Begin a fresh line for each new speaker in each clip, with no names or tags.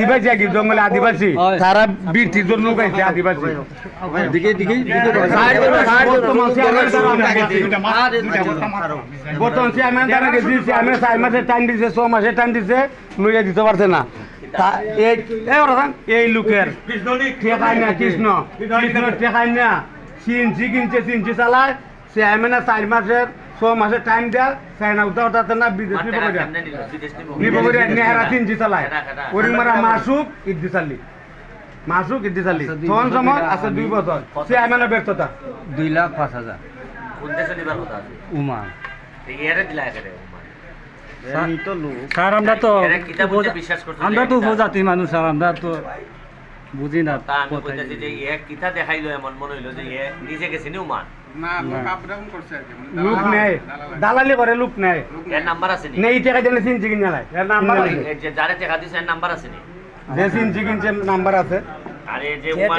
আদিবাসী আগে জঙ্গলে আদিবাসী
হয়।
তারা বৃত্তির জন্য গাইছে আদিবাসী
দিকে দিকে দিকে
বর্তমান চেয়ারম্যান আমরা গেছি। চেয়ারম্যান চার মাসের টাইম দিছে ছ মাসের টাইম দিছে লইয়া দিতে পারছে না এই এই ওরকম এই লোকের ঠেকাই না কৃষ্ণ কৃষ্ণ ঠেকাই না সিনজি কিনছে সিনজি চালায় চেয়ারম্যানে চার মাসের ছ মাসের টাইম দেয় চাইনা উঠা উঠাতে না বিদেশ নিব করে নিব করে নেহারা সিনজি চালায়। ওরিং মারা মাসুক ইদ্দিস আলী মাসুক ইদ্দিস আলী তখন সময় আছে দুই বছর। চেয়ারম্যানের ব্যর্থতা।
দুই লাখ পাঁচ হাজার।
এখানে
স্যার আমরা তো আমরা তো উপজাতি মানুষ স্যার আমরা তো বুঝি না
তা আমি কইতাছি যে এ কিতা দেখাইলো এমন মনে হইল যে এ নিজে গেছে নি উমান।
লুক নেয় দালালি করে লুক নেয়।
এর নাম্বার আছে নি
নেই টাকা দিলে সিনজি কিনে নেয়। এর নাম্বার আছে
যে যারে টাকা দিছে এর নাম্বার আছে নি
যে নাম্বার আছে।
আর এই যে উমান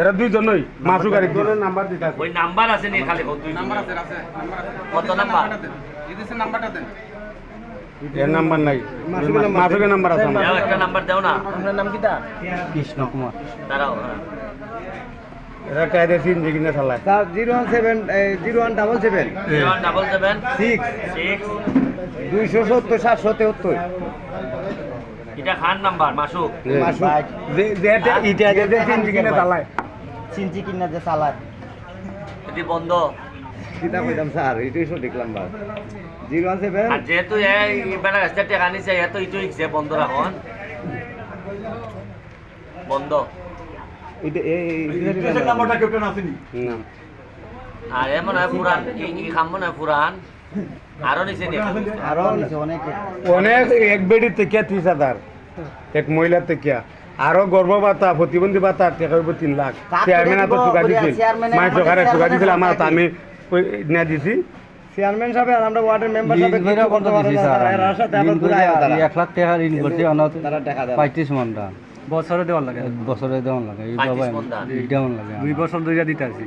এরা দুইজনই নাম্বার দিতে আছে।
ওই নাম্বার আছে নি খালি কত দুই
নাম্বার আছে আছে। নাম্বার আছে।
কত নাম্বার
এদেশের নাম্বারটা দেন।
এর নাম্বার নাই। মাসুকের নাম্বার আছে আমার।
একটা নাম্বার দাও না।
কৃষ্ণ কুমার
দাঁড়াও হ্যাঁ।
এরা টাকা সিনজি কিনে চালায়
sir zero one seven zero one double seven?
Zero one double seven.
Six.
Six.
দুইশো সত্তর সাতশো তেহত্তর।
এটা খান নাম্বার মাসুক।
যে যে ইটা যে যে সিনজি কিনে চালায়
চিনচি কিনা যে চালায়।
এটি বন্ধ।
কিতা কইতাম স্যার এটাই সঠিক নাম্বার। Zero one seven.
আর যেহেতু এই বেলা রাস্তা টাকা নিছে এত ইটো ইচ্ছে বন্ধ রাখন। বন্ধ।
এটা এই
না।
আর এমন হয় পুরান এই এই খাম পুরান? আরও নিচে নিয়ে খাম।
অনেক।
অনেক এক বেডির থেকে ত্রিশ হাজার। এক থেকে আরও গর্ভপাতা প্রতিবন্ধী ভাতা টাকা হইব তিন লাখ। চেয়ারম্যান তো দিছিল। মায়ের আমার আমি না দিছি।
চেয়ারম্যান সাহেব আর আমরা ওয়ার্ডের মেম্বার সাহেব
স্যার
এর ঘুরে আয়া তারা।
এক লাখ টাকা ঋণ করছি অনাথ
তারা টাকা দেয় না।
পঁয়ত্রিশ মন দাম। বছরে দেওয়ার লাগে। বছরে দেওয়ার লাগে এই বাবা
35 মণ ধান।
দেওয়ার লাগে দুই বছর দুইটা দিতে আছি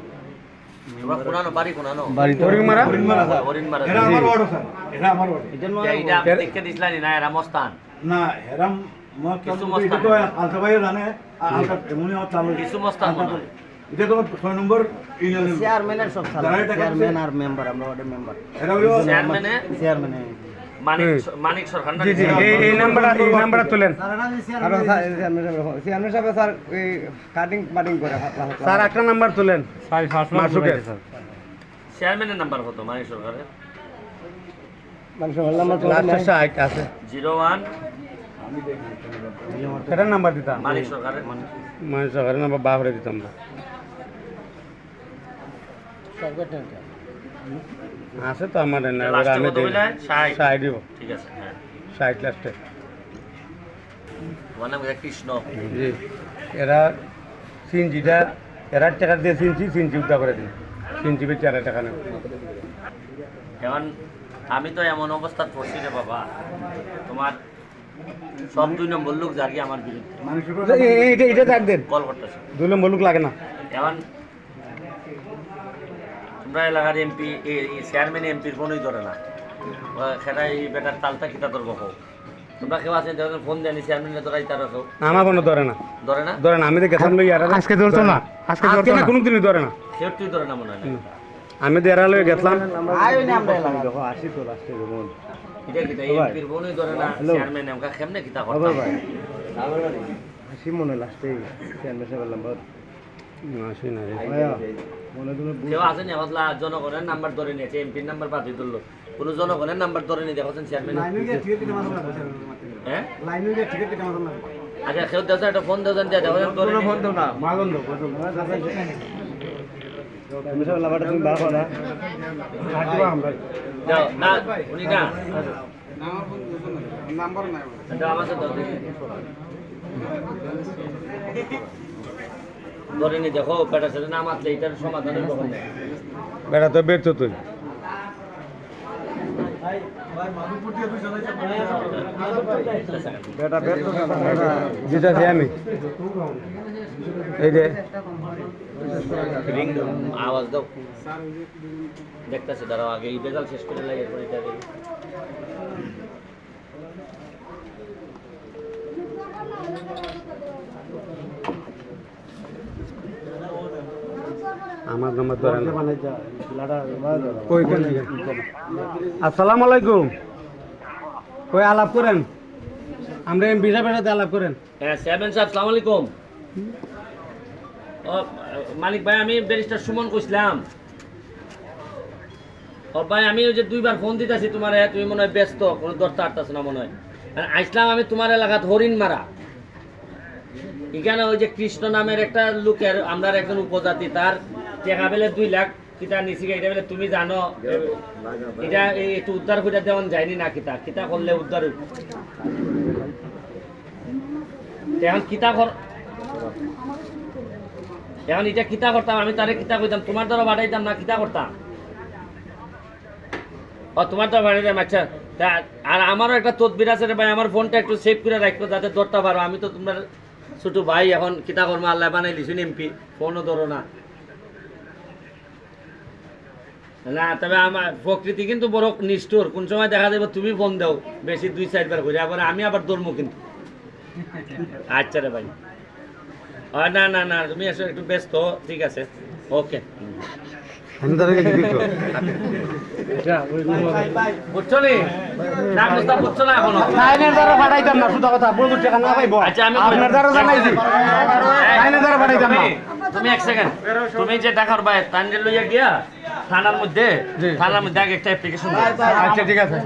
চেয়ারম্যানের সব চেয়ারম্যান আর মেম্বার আমরা ওয়ার্ডের মেম্বার
চেয়ারম্যানে
চেয়ারম্যানে
মানিক মানিক সরকার
জি জি এই নাম্বারটা এই নাম্বারটা তুলেন।
চেয়ারম্যান সাহেব স্যার এই কাটিং মাটিং করে
স্যার একটা নাম্বার তুলেন। মাসুকের।
চেয়ারম্যানের নাম্বার কত মানিক সরকারের?
মানুষ নাম্বার
লাস্টের আছে।
Zero one.
সেটার নাম্বার দিতাম।
মানিক সরকারের।
মানে সরকারের নাম্বার বাপরে দিতাম না। আছে তো আমার না এবার আমি সাইড দিব।
ঠিক আছে হ্যাঁ।
সাইড লাস্টে
তোমার নাম? কৃষ্ণ।
জি। এরা সিনজিটা এরা টাকা দিয়ে সিনজি সিনজি উদ্ধার করে দিন সিনজি বেচে আর টাকা নেই
এখন আমি তো এমন অবস্থা পড়ছি রে বাবা। তোমার সব দুই নম্বর লোক যার আমার বিরুদ্ধে।
এটা এটা দেন।
কল করতেছে।
দুই নম্বর লোক লাগে না।
এখন তোমরা এলাকার এমপি চেয়ারম্যান এমপির ফোনই ধরে না। ও সেটা এই বেটার তালটা কিতা ধরবো হোক তোমরা কেউ আছেন ফোন দেয়নি চেয়ারম্যানে ধরাই তারা কেউ
আমার কোনো ধরে না
ধরে না।
ধরে না? আমি তো গেছিলাম লই এরা আজকে ধরতো না? আজকে ধরতো না? কোনোদিনই ধরে না।
কেউ তুই ধরে না মনে হয়
আমি তো এরা লই গেছিলাম
আইও না আমরা এলাকা দেখো আসি তো লাস্টে যেমন
এটা কিতা এমপির ফোনই ধরে না চেয়ারম্যান এমকা কেমনে কিতা
খবর
করতাম
ভাই মনে লাস্টে চেয়ারম্যান সাহেব নাম্বার
আসি না রে
তুমি
কেউ আসেনি হতলা জনগণের নাম্বার ধরে নিয়েছে এমপির নাম্বার বাদ দিয়ে ধরলো। কোনো জনগণের নাম্বার ধরে নিয়ে দেখছেন চেয়ারম্যান হ্যাঁ আচ্ছা কেউ দেওয়া একটা ফোন দেওয়া দিয়ে ধরে ফোন দেও না।
তুমি সব নাম্বারটা তুমি বার না।
দাও না উনি না।
নাম্বার নাই।
এটা আমার সাথে দাও দেখি। বেটা ছেলে না মাতলে এটার কখন নেই
তো বেরতো তুই
বেটা তো বেটা
দিতেছি আমি। এই যে।
রিং আওয়াজ দাও। দেখতেছে দাঁড়াও আগে এই বেজাল শেষ করে লাগে এরপর এটা দেখি।
আমার নম্বর? আসসালামু আলাইকুম। কই আলাপ করেন? আমরা এমপি সাহেবের সাথে আলাপ করেন।
হ্যাঁ চেয়ারম্যান সাহেব সালাম আলাইকুম। ও মালিক ভাই আমি ব্যারিস্টার সুমন কইছিলাম। ও ভাই আমি ওই যে দুইবার ফোন দিতেছি তোমার তুমি মনে হয় ব্যস্ত কোনো দরটা আটতাছ না মনে হয়। আইসলাম আমি তোমার এলাকাত হরিণ মারা। এখানে ওই যে কৃষ্ণ নামের একটা লোকের আমরা একজন উপজাতি তার টেকা বেলে দুই লাখ, কিতা নিছি এটা বেলে তুমি জানো উদ্ধার যায়নি না কিতা কিতা করলে উদ্ধার? এখন কিতা কর এখন এটা কিতা করতাম আমি তারে কিতা কইতাম তোমার দ্বারা বাড়াইতাম না কিতা করতাম ও তোমার দ্বারা বাড়াইতাম আচ্ছা আর আমারও একটা তদবির আছে রে ভাই আমার ফোনটা একটু সেভ করে রাখব যাতে ধরতে পারো আমি তো তোমার ছোট ভাই এখন কিতা করব আল্লাহ বানাই দিছুন এমপি ফোনও ধরো না না তবে আমার প্রকৃতি কিন্তু বড় নিষ্ঠুর। কোন সময় দেখা যাবে তুমি ফোন দাও বেশি দুই চারবার করে। আবার আমি আবার ধরবো কিন্তু। আচ্ছা রে ভাই। না না না তুমি এসো একটু ব্যস্ত ঠিক আছে। ওকে। আচ্ছা, আমি- তুমি- এক সেকেন্ড তুমি যে দেখার ভাই তানজে লইয়া গিয়া থানার মধ্যে। থানার মধ্যে আগে একটা অ্যাপ্লিকেশন
আচ্ছা ঠিক আছে।